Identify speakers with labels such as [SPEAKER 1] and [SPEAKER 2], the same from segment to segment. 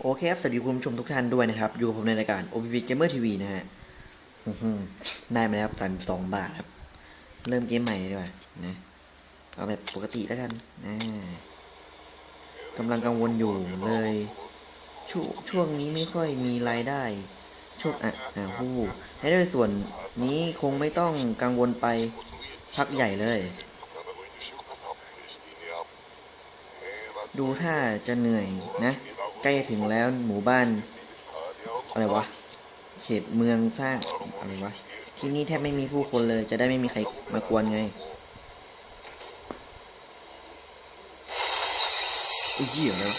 [SPEAKER 1] โอเคครับ สวัสดีคุณผู้ชมทุกท่านด้วยนะครับ อยู่กับผมในรายการ OBB Gamer TV นะฮะอื้อหือได้มาแล้วสามสองบาทครับ เริ่มเกมใหม่ดีกว่านะ เอาแบบปกติแล้วกันนะกำลังกังวลอยู่เลย ช่วช่วงนี้ไม่ค่อยมีรายได้ ช่วงอะอะฮู้ให้ด้วยส่วนนี้คงไม่ต้องกังวลไปพักใหญ่เลย ดูถ้าจะเหนื่อยนะ ใกล้จะถึงแล้วหมู่บ้าน อะไรวะ เขตเมืองสร้างอะไรวะ ที่นี่แทบไม่มีผู้คนเลย จะได้ไม่มีใครมากวนไงอุ้ยเหี้ยอะไรวะ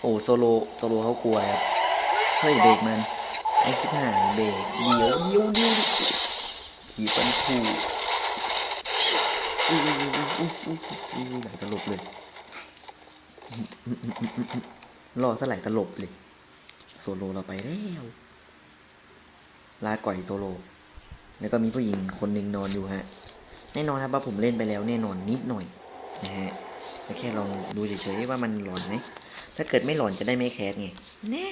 [SPEAKER 1] โอ้โซโลโซโลเขากลัวครับเฮ้ยเบรกมัน ไอ้ชิบหายเบรกเดี๋ยวเดี๋ยวเดี๋ยวขี่ฟันถูอุ้ยอุ้ยอุ้ยอุ้ยอุ้ยอุ้ยไหลตลบเลย รอสไหลตลบเลยโซโลเราไปแล้วลาก่อยโซโล แล้วก็มีผู้หญิงคนหนึ่งนอนอยู่ฮะ แน่นอนครับว่าผมเล่นไปแล้วแน่นอนนิดหน่อยนะฮะแค่ลองดูเฉยๆว่ามันหลอนไหม ถ้าเกิดไม่หลอนจะได้ไม่แคสไงแน่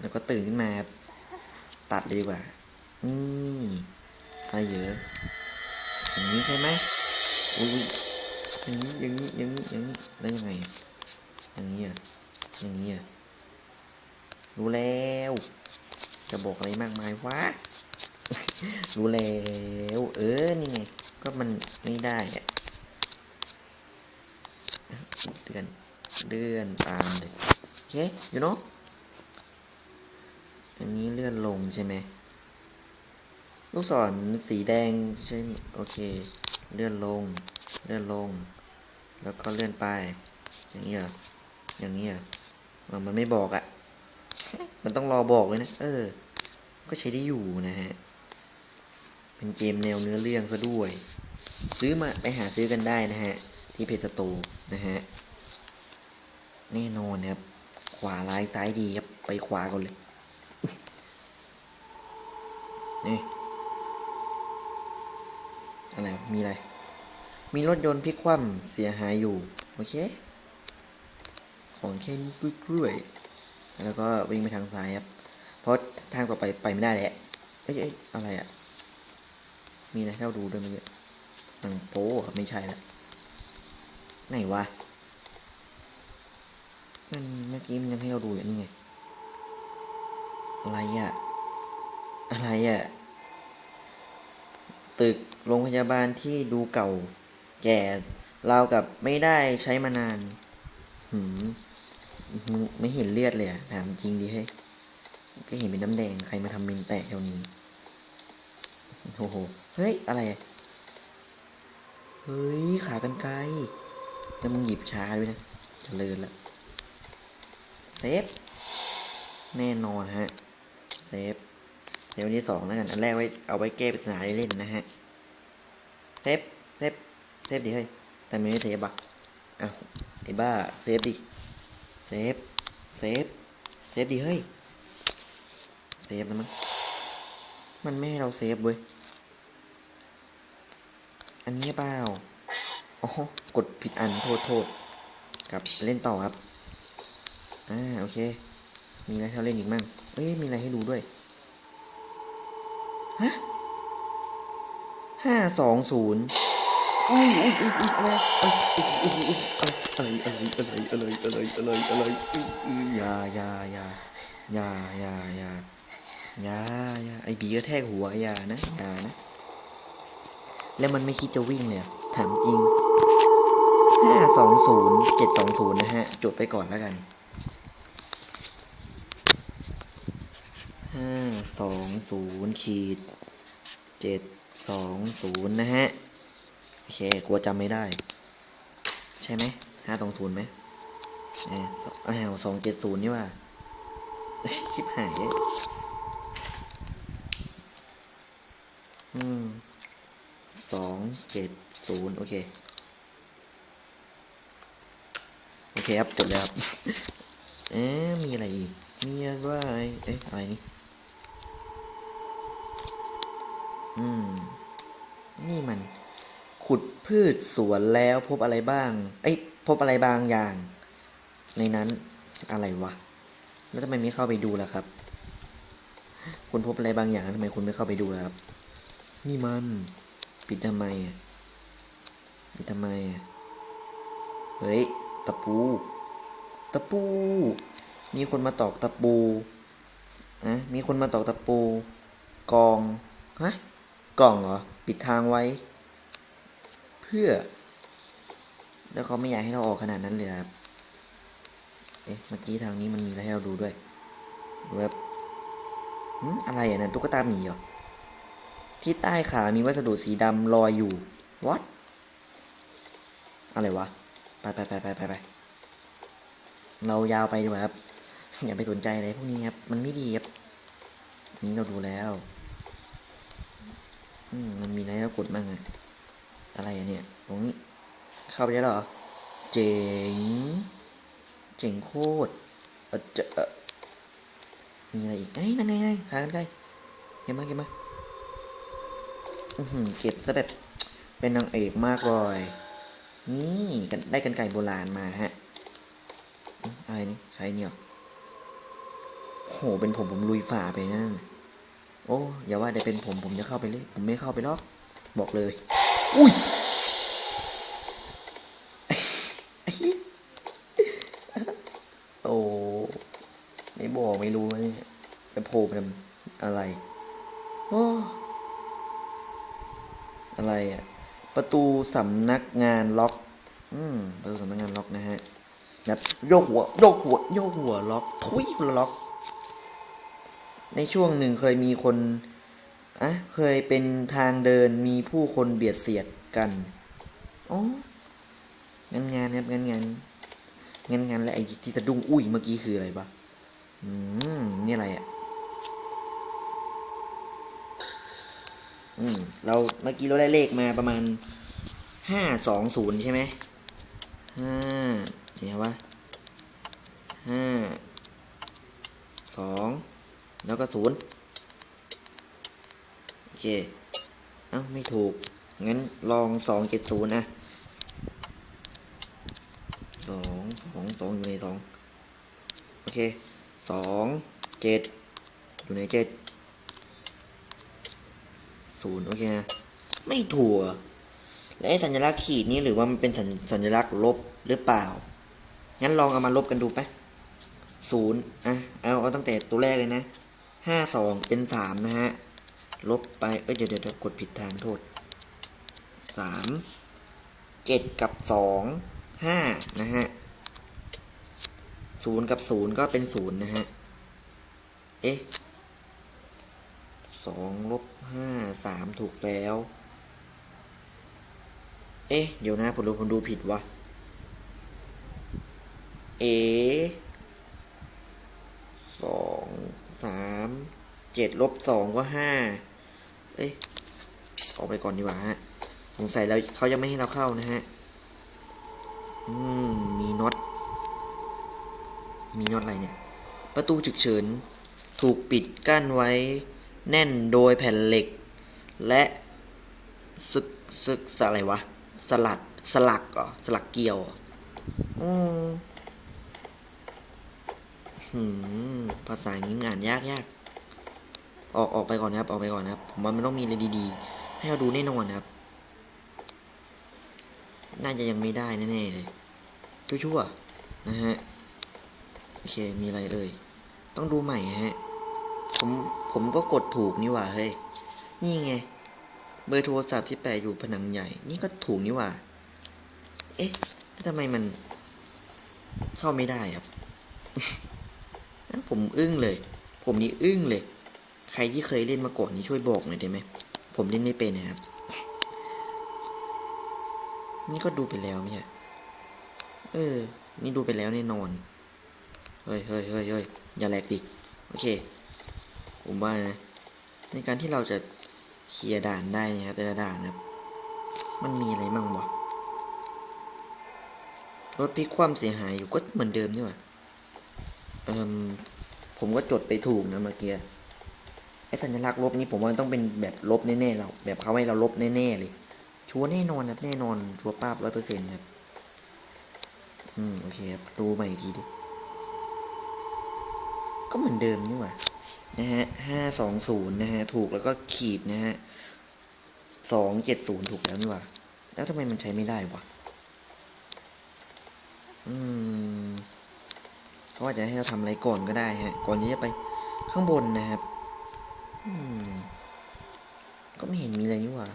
[SPEAKER 1] แล้วก็ตื่นขึ้นมาตัดเลยดีกว่า นี่อะไรเยอะอย่างนี้ใช่ไหมอุ้ย อย่างนี้อย่างนี้อย่างนี้อย่างนี้แล้วยังไงอย่างนี้อะอย่างนี้อะรู้แล้ว จะบอกอะไรมากมายวะรู้แล้วเออนี่ไงก็มันไม่ได้อะเดือนเลื่อนตามเลยโอเค you know อันนี้เลื่อนลงใช่ไหมลูกศรสีแดงใช่โอเค เลื่อนลง เลื่อนลง แล้วก็เลื่อนไป อย่างนี้เหรอย่างนี้เหรออะมันไม่บอกอะ่ะ มันต้องรอบอกเลยนะ เออ ก็ใช้ได้อยู่นะฮะ เป็นเกมแนวเนื้อเรื่องซะด้วย ซื้อมาไปหาซื้อกันได้นะฮะ ที่เพจสตูนะฮะ แน่นอนครับ ขวาร้ายซ้ายดีครับ ไปขวาก่อนเลย นี่ อะไร มีอะไร มีรถยนต์พลิกคว่ำเสียหายอยู่ โอเค ของแค่นี้กล้วยแล้วก็วิ่งไปทางซ้ายครับ เพราะทางต่อไปไปไม่ได้แหละเอ้ยอะไรอะ่ะ มีอะไรให้เราดูด้วยมั้ยเนี่ยหนังโป๊อไม่ใช่ละไหนวะมันเมื่อกี้มันยังให้เราดูอย่างนี้ไง อะไรอะ่ะ อะไรอะ่ะ ตึกโรงพยาบาลที่ดูเก่า แก่รากับไม่ได้ใช้มานานหืมไม่เห็นเลือดเลยอะถามจริงดิเฮ้ยก็เห็นเป็นน้ำแดงใครมาทำเมนแตกแถวนี้โอ้โหเฮ้ย อะไรเฮ้ย ขากันไกลแล้วมึงหยิบช้าด้วยนะเจริญละเซฟ แน่นอนฮะ เซฟเซฟวันที่สองแล้วกัน อันแรกไว้เอาไว้แก้ปริศนาเล่นนะฮะ เซฟ เซฟ เซฟดิเฮ้ย แต่ไม่ได้เซฟอะอ้าวไอ้บ้า เซฟดิ เซฟ เซฟ เซฟดิเฮ้ย เซฟนะมั้ง มันไม่ให้เราเซฟเว้ย อันนี้เปล่าอ๋อกดผิดอันโทษโทษกับเล่นต่อครับ อ่า โอเค มีอะไรให้เราเล่นอีกมั่งเอ้ย มีอะไรให้ดูด้วย ฮะห้าสองศูนย์ อุ้ยอุ้ยอุ้ยอุ้ยอะไรอะไรอะไรอะไรอะไรอะไรอะไรอะไรอยายายายายายายายาไอ้บีก็แทกหัวยานะยานะ แล้วมันไม่คิดจะวิ่งเลยถามจริงห้าสองศูนย์เจ็ดสองศูนย์นะฮะ จดไปก่อนแล้วกันห้าสองศูนย์ขีดเจ็ดสองศูนย์นะฮะ โอเค กลัวจำไม่ได้ ใช่ไหมห้าสองศูนย์ไหมอ่าอ้าวสองเจ็ดศูนย์นี่ว่าชิบหายอืมสองเจ็ดศูนย์โอเค โอเคครับจดแล้วครับ เอ๊ะมีอะไรอีก มีอะไรเอ๊ะอะไรนี่ อืม นี่มัน ขุดพืชสวนแล้วพบอะไรบ้าง เอ้ยพบอะไรบางอย่าง ในนั้นอะไรวะ แล้วทำไมไม่เข้าไปดูล่ะครับ คุณพบอะไรบางอย่างทำไมคุณไม่เข้าไปดูล่ะครับ นี่มันปิดทำไมอะปิดทำไมอะเฮ้ยตะปู ตะปู มีคนมาตอกตะปูอะมีคนมาตอกตะปู กองฮะกล่องเหรอ ปิดทางไว้ เพื่อ แล้วเขาไม่อยากให้เราออกขนาดนั้นเลยครับ เอ๊ะ เมื่อกี้ทางนี้มันมีอะไรให้เราดูด้วยดูแบบอะไรอะนั่นตุ๊กตาหมีเหรอ ที่ใต้ขามีวัสดุสีดำลอยอยู่ what อะไรวะ ไปไปไปไปไปไปเรายาวไปดีกว่าครับ อย่าไปสนใจอะไรพวกนี้ครับ มันไม่ดีครับ นี้เราดูแล้ว อืม มันมีอะไรให้เรากดบ้างอะ อะไรอะเนี่ยตรงนี้ เข้าไปได้หรอ เจ๋ง เจ๋งโคตรเออจะเออมีอะไรอีกเอ้ยนั่นไงนั่นไงขากันไกลเก็บมาเก็บมาอือหือเก็บซะแบบเป็นนางเอกมากเลยนี่กันได้กันไก่โบราณมาฮะอืมอะไรนี่ใช้เนี่ยโหเป็นผมผมลุยฝ่าไปนั่นน่ะโอ้อย่าว่าแต่เป็นผมผมจะเข้าไปเลย ผมไม่เข้าไปหรอก บอกเลย อุ้ยโอ้ไม่บอกไม่รู้นะเนี่ยจะโผล่ไปทำอะไรโอ้อะไรอะ ประตูสำนักงานล็อก อืม ประตูสำนักงานล็อกนะฮะแบบโยกหัวโยกหัวโยกหัวล็อกทุยล็อก ในช่วงหนึ่งเคยมีคน อะเคยเป็นทางเดินมีผู้คนเบียดเสียดกันอ๋องานงานครับงานงานงั้นงั้นแล้วไอ้ที่สะดุ้งอุ้ยเมื่อกี้คืออะไรปะอืมนี่อะไรอะอืมเราเมื่อกี้เราได้เลขมาประมาณห้าสองศูนย์ใช่ไหมห้าเดี๋ยววะห้าสองแล้วก็ศูนย์ เค เอ้า ไม่ถูก งั้นลองสองเจ็ดศูนย์นะสองสองสองอยู่ในสองโอเคสองเจ็ดอยู่ในเจ็ดศูนย์โอเคนะ ไม่ถูกและสัญลักษณ์ขีดนี้หรือว่ามันเป็นสัญสัญลักษณ์ลบหรือเปล่า งั้นลองเอามาลบกันดูไปศูนย์อะ เอาเอาตั้งแต่ตัวแรกเลยนะห้าสองเป็นสามนะฮะ ลบไป เอ้ยเดี๋ยวเดี๋ยวกดผิดทางโทษสามเจ็ดกับสองห้านะฮะศูนย์กับศูนย์ก็เป็นศูนย์นะฮะ เอ๊ะสองลบห้าสามถูกแล้ว เอ๊ะ เดี๋ยวนะผมดูผมดูผิดวะ เอ๋สองสามเจ็ดลบสองก็ห้า เอ๊ะออกไปก่อนดีกว่าฮะสงสัยแล้วเขายังไม่ให้เราเข้านะฮะ อืม มีน็อต มีน็อตอะไรเนี่ย ประตูฉุกเฉิน ถูกปิดกั้นไว้ แน่นโดยแผ่นเหล็ก และซึกซึกอะไรวะ สลัด สลักเหรอสลักเกี่ยว อืมภาษาเงนี้มันอ่านยากยาก ออกออกไปก่อนนะครับ ออกไปก่อนนะครับผมว่ามันต้องมีอะไรดีๆ ให้เราดูแน่นอนนะครับ น่าจะยังไม่ได้แน่ๆเลยชั่วๆนะฮะโอเคมีอะไรเอ่ยต้องดูใหม่ฮะผมผมก็กดถูกนี่ว่าเฮ้ยนี่ไง เบอร์โทรศัพท์ที่แปะอยู่ผนังใหญ่ นี่ก็ถูกนี่ว่า เอ๊ะทำไมมัน เข้าไม่ได้ครับ ผมอึ้งเลย ผมนี่อึ้งเลย ใครที่เคยเล่นมาก่อนนี่ช่วยบอกหน่อยได้ไหม ผมเล่นไม่เป็นนะครับ นี่ก็ดูไปแล้วไม่ใช่เออ นี่ดูไปแล้วแน่นอน เฮ้ยเฮ้ยเฮ้ยเฮ้ยอย่าแหลกดิ โอเค ผมว่านะ ในการที่เราจะเคลียร์ด่านได้นะครับแต่ละด่านนะครับ มันมีอะไรมั่งวะรถพลิกคว่ำเสียหายอยู่ก็เหมือนเดิมนี่หว่าเอ่มผมก็จดไปถูกนะเมื่อกี้ ไอ้สัญลักษณ์ลบนี้ผมว่ามันต้องเป็นแบบลบแน่ๆเราแบบเขาให้เราลบแน่ๆเลยชัวร์แน่นอนครับแน่นอนชัวร์ป้าบร้อยเปอร์เซ็นต์ครับอืมโอเคครับดูใหม่อีกทีดิก็เหมือนเดิมนี่หว่านะฮะห้าสองศูนย์นะฮะถูกแล้วก็ขีดนะฮะสองเจ็ดศูนย์ถูกแล้วนี่หว่าแล้วทำไมมันใช้ไม่ได้วะอืมเขาอาจจะให้เราทำอะไรก่อนก็ได้ฮะ ก่อนที่จะไปข้างบนนะครับ ก็ไม่เห็นมีอะไรนี่หว่า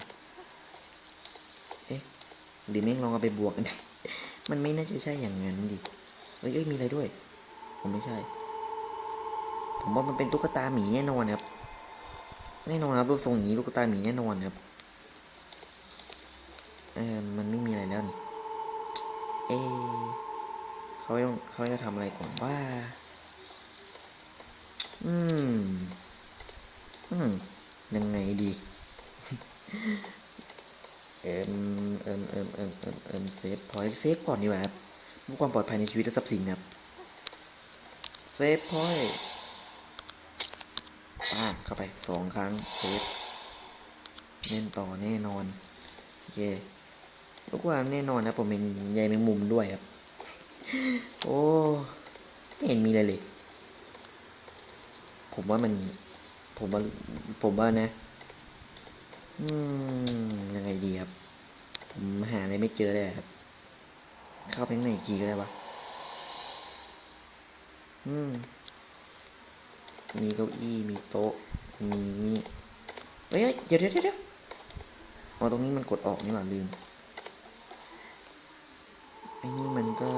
[SPEAKER 1] เอ๊ะหรือแม่งลองเอาไปบวกกัน มันไม่น่าจะใช่อย่างนั้นดิ เอ้ยมีอะไรด้วย ผมไม่ใช่ ผมว่ามันเป็นตุ๊กตาหมีแน่นอนครับ แน่นอนครับรูปทรงนี้ตุ๊กตาหมีแน่นอนครับ เออมันไม่มีอะไรแล้วนี่ เอะเขาต้องเขาจะทำอะไรก่อนว่า อืม อืมยังไงดี เอิมเอิมเอิมเอิมเอิมเอิมเซฟพอยต์เซฟก่อนดีกว่าครับเพื่อความปลอดภัยในชีวิตและทรัพย์สินครับ เซฟพอยต์ป้าเข้าไปสองครั้งเซฟเล่นต่อแน่นอน โอเคลูกว่าแน่นอนนะผมเป็นใยแมงมุมด้วยครับ โอ้ไม่เห็นมีอะไรเลย ผมว่ามัน ผมว่าผมว่านะ อืมยังไงดีครับ ผมหาอะไรไม่เจอเลยครับ เข้าไปในอีกทีก็ได้ปะอืม มีเก้าอี้ มีโต๊ะ มีนี่เฮ้ยเฮ้ยเดี๋ยวเดี๋ยวเดี๋ยวอ๋อตรงนี้มันกดออกนี่หว่าลืมไอ้นี่มันก็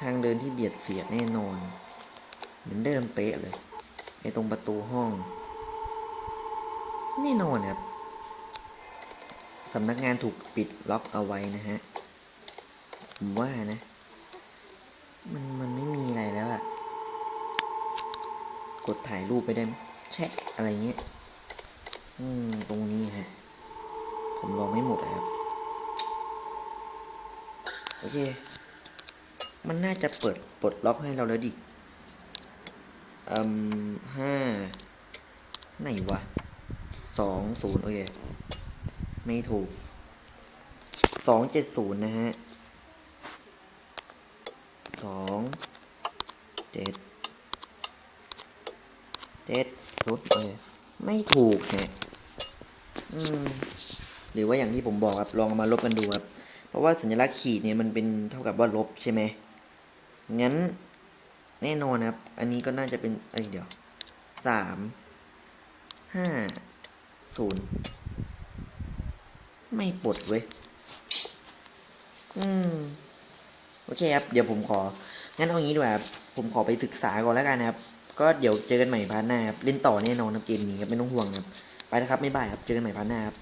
[SPEAKER 1] ทางเดินที่เบียดเสียดแน่นอน เหมือนเดิมเป๊ะเลย ไอ้ตรงประตูห้องแน่นอนครับสำนักงานถูกปิดล็อกเอาไว้นะฮะ ผมว่านะ มันมันไม่มีอะไรแล้วอะกดถ่ายรูปไปได้มแชะอะไรเงี้ย อืม ตรงนี้ครับผมรอไม่หมดอะครับ โอเค มันน่าจะเปิดปลดล็อกให้เราแล้วดิ อืมห้าไหนวะสองศูนย์โอเค ไม่ถูกสองเจ็ดศูนย์นะฮะสองเจ็ดเจ็ดรุดเลยไม่ถูกฮะอืมหรือว่าอย่างที่ผมบอกครับ ลองมาลบกันดูครับ เพราะว่าสัญลักษณ์ขีดเนี่ยมันเป็นเท่ากับว่าลบใช่ไหมงั้น แน่นอนครับ อันนี้ก็น่าจะเป็นเอ้ยเดี๋ยวสามห้าศูนย์ไม่ปลดเว้ย อืม โอเคครับ เดี๋ยวผมขอ งั้นเอางี้ดีกว่าผมขอไปศึกษาก่อนแล้วกันนะครับ ก็เดี๋ยวเจอกันใหม่พาร์ทหน้าครับ เล่นต่อแน่นอนครับเกมนี้ครับ ไม่ต้องห่วงครับ ไปนะครับ ไม่บายครับ เจอกันใหม่พาร์ทหน้าครับ